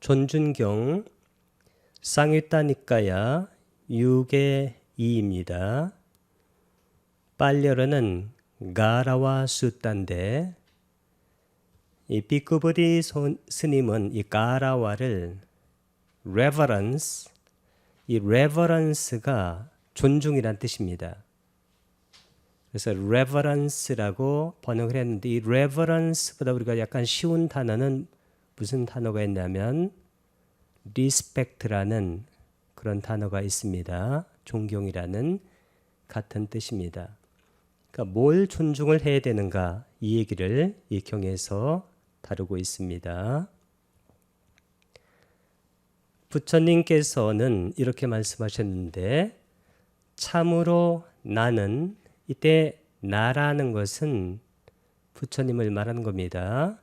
존준경 쌍유따니까야 6의 2입니다. 빨려르는 가라와 수따인데 이 비쿠브리 스님은 이 가라와를 reverence 이 reverence가 존중이란 뜻입니다. 그래서 reverence라고 번역을 했는데 이 reverence보다 우리가 약간 쉬운 단어는 무슨 단어가 있냐면 respect라는 그런 단어가 있습니다. 존경이라는 같은 뜻입니다. 그러니까 뭘 존중을 해야 되는가 이 얘기를 이 경에서 다루고 있습니다. 부처님께서는 이렇게 말씀하셨는데 참으로 나는 이때 나라는 것은 부처님을 말하는 겁니다.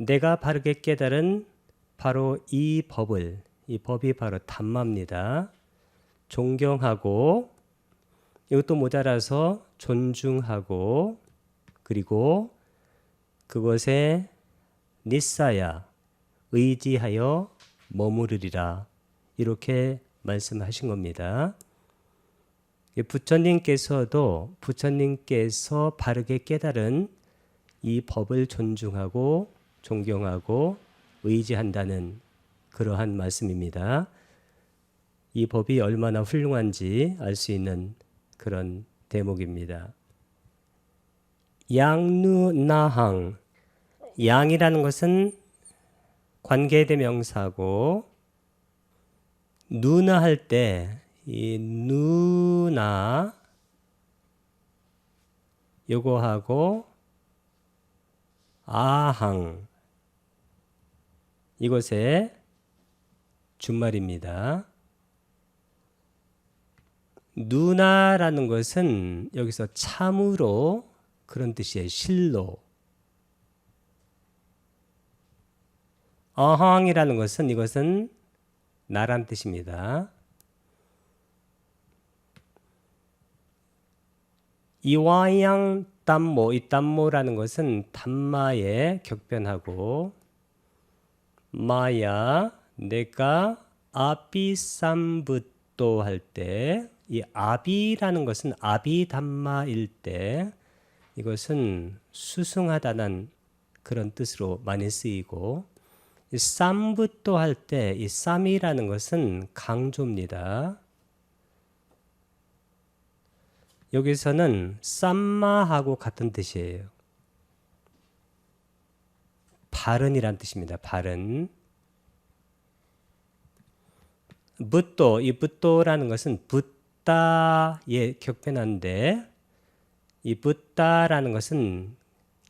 내가 바르게 깨달은 바로 이 법을 이 법이 바로 담마입니다. 존경하고 이것도 모자라서 존중하고 그리고 그것에 니사야 의지하여 머무르리라 이렇게 말씀하신 겁니다. 부처님께서도 부처님께서 바르게 깨달은 이 법을 존중하고 존경하고 의지한다는 그러한 말씀입니다. 이 법이 얼마나 훌륭한지 알 수 있는 그런 대목입니다. 양누나항 양이라는 것은 관계대명사고 누나 할 때 이 누나 요거하고 아항 이것의 준말입니다. 누나라는 것은 여기서 참으로 그런 뜻이에요. 실로. 어항이라는 것은 이것은 나란 뜻입니다. 이와양 담모, 이 담모라는 것은 담마의 격변하고 마야 내가 아비삼붓도 할때 이 아비라는 것은 아비담마일 때 이것은 수승하다는 그런 뜻으로 많이 쓰이고 쌈붓도 할때 이 쌈이라는 것은 강조입니다. 여기서는 쌈마하고 같은 뜻이에요. 바른이란 뜻입니다. 바른. 붓도 이 붓도라는 것은 붓다의 격변한데 이 붓다라는 것은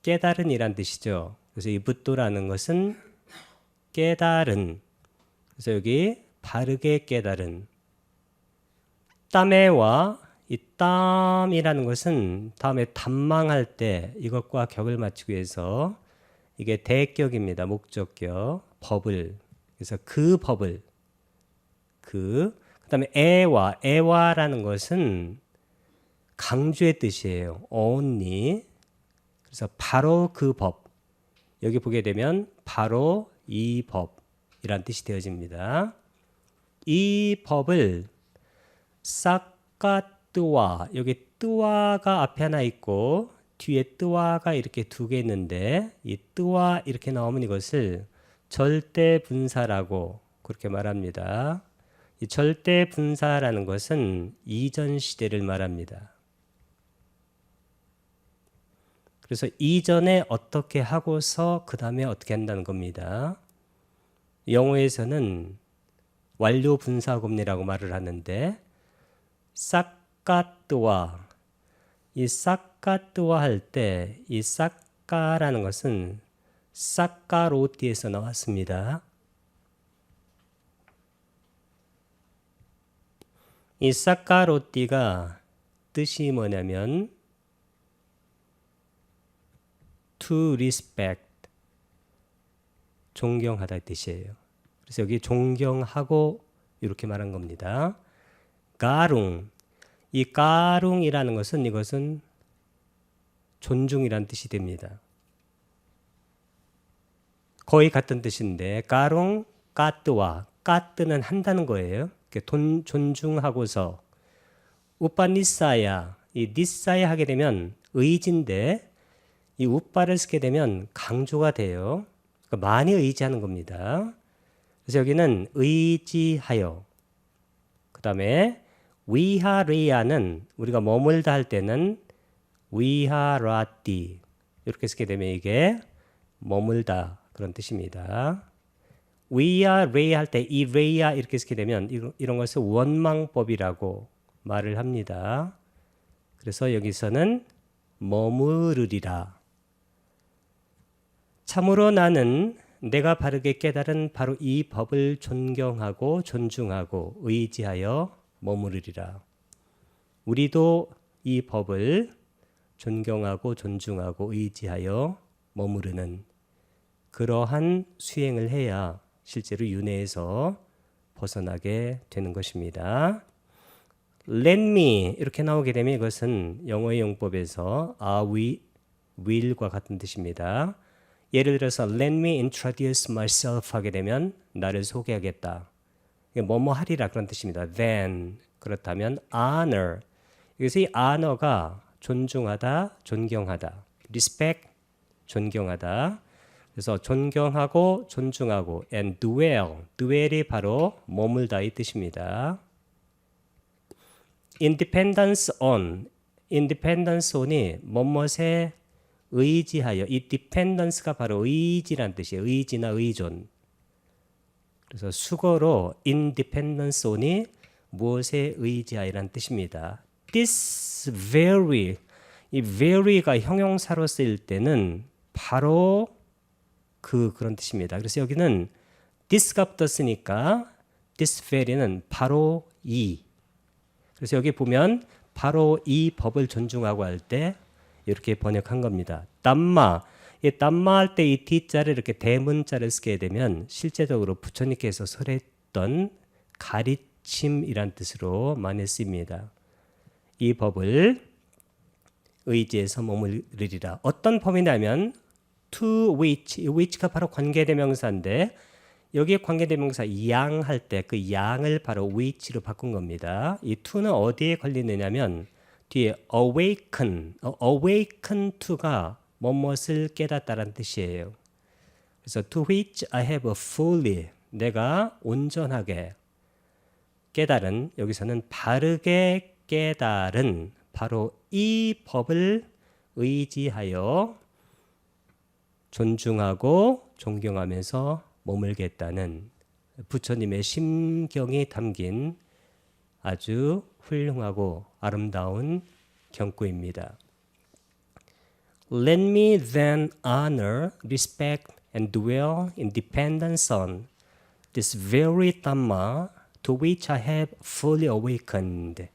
깨달은이란 뜻이죠. 그래서 이 붓도라는 것은 깨달은 그래서 여기 바르게 깨달은 땀에와 이 땀이라는 것은 다음에 단망할 때 이것과 격을 맞추기 위해서 이게 대격입니다. 목적격 법을 그래서 그 법을 그 그 다음에 애와 애와라는 것은 강조의 뜻이에요. only 그래서 바로 그 법 여기 보게 되면 바로 이 법이란 뜻이 되어집니다. 이 법을 싹가뜨와 여기 뜨와가 앞에 하나 있고 뒤에 뜨와가 이렇게 두 개 있는데 이 뜨와 이렇게 나오면 이것을 절대 분사라고 그렇게 말합니다. 이 절대 분사라는 것은 이전 시대를 말합니다. 그래서 이전에 어떻게 하고서 그 다음에 어떻게 한다는 겁니다. 영어에서는 완료 분사금리라고 말을 하는데 싹가뜨와 이 싹 가뜨와 할 때이 싹가라는 것은 싹가로띠에서 나왔습니다. 이 싹가로띠가 뜻이 뭐냐면 to respect 존경하다 뜻이에요. 그래서 여기 존경하고 이렇게 말한 겁니다. 가룽 이 가룽이라는 것은 이것은 존중이란 뜻이 됩니다. 거의 같은 뜻인데 가룽 까뜨와 까뜨는 한다는 거예요. 돈, 존중하고서 우빠 니싸야 이 니싸야 하게 되면 의지인데 이 우빠를 쓰게 되면 강조가 돼요. 그러니까 많이 의지하는 겁니다. 그래서 여기는 의지하여 그 다음에 위하레야는 우리가 머물다 할 때는 위하라띠 이렇게 쓰게 되면 이게 머물다 그런 뜻입니다. 위아레야 할때 이 레야 이렇게 쓰게 되면 이런 것을 원망법이라고 말을 합니다. 그래서 여기서는 머무르리라. 참으로 나는 내가 바르게 깨달은 바로 이 법을 존경하고 존중하고 의지하여 머무르리라. 우리도 이 법을 존경하고 존중하고 의지하여 머무르는 그러한 수행을 해야 실제로 윤회에서 벗어나게 되는 것입니다. Let me 이렇게 나오게 되면 이것은 영어의 용법에서 I will, will과 같은 뜻입니다. 예를 들어서 Let me introduce myself 하게 되면 나를 소개하겠다. 뭐뭐 하리라 그런 뜻입니다. Then 그렇다면 honor 여기서 이 honor가 존중하다, 존경하다, respect 존경하다. 그래서 존경하고 존중하고 and dwell, dwell이 바로 머물다 이 뜻입니다. independence on, independence on이 뭐뭇에 의지하여 이 dependence가 바로 의지란 뜻이에요. 의지나 의존. 그래서 수거로 independence on이 무엇에 의지하여란 뜻입니다. This very 이 very가 형용사로 쓰일 때는 바로 그 그런 뜻입니다. 그래서 여기는 this가 붙었으니까 this very는 바로 이. 그래서 여기 보면 바로 이 법을 존중하고 할 때 이렇게 번역한 겁니다. 땀마 이 땀마 할 때이 D자를 이렇게 대문자를 쓰게 되면 실제적으로 부처님께서 설했던 가르침이란 뜻으로 많이 쓰입니다. 이 법을 의지해서 머무르리라. 어떤 법이냐면 to which, 이 which가 바로 관계대명사인데 여기에 관계대명사 양 할 때 그 양을 바로 which로 바꾼 겁니다. 이 to는 어디에 걸리느냐면 뒤에 awaken, 어, awaken to가 무엇을 깨닫다라는 뜻이에요. 그래서 to which I have fully 내가 온전하게 깨달은 여기서는 바르게 깨달은 바로 이 법을 의지하여 존중하고 존경하면서 머물겠다는 부처님의 심경이 담긴 아주 훌륭하고 아름다운 경구입니다. Let me then honor, respect, and dwell in dependence on this very Dhamma to which I have fully awakened.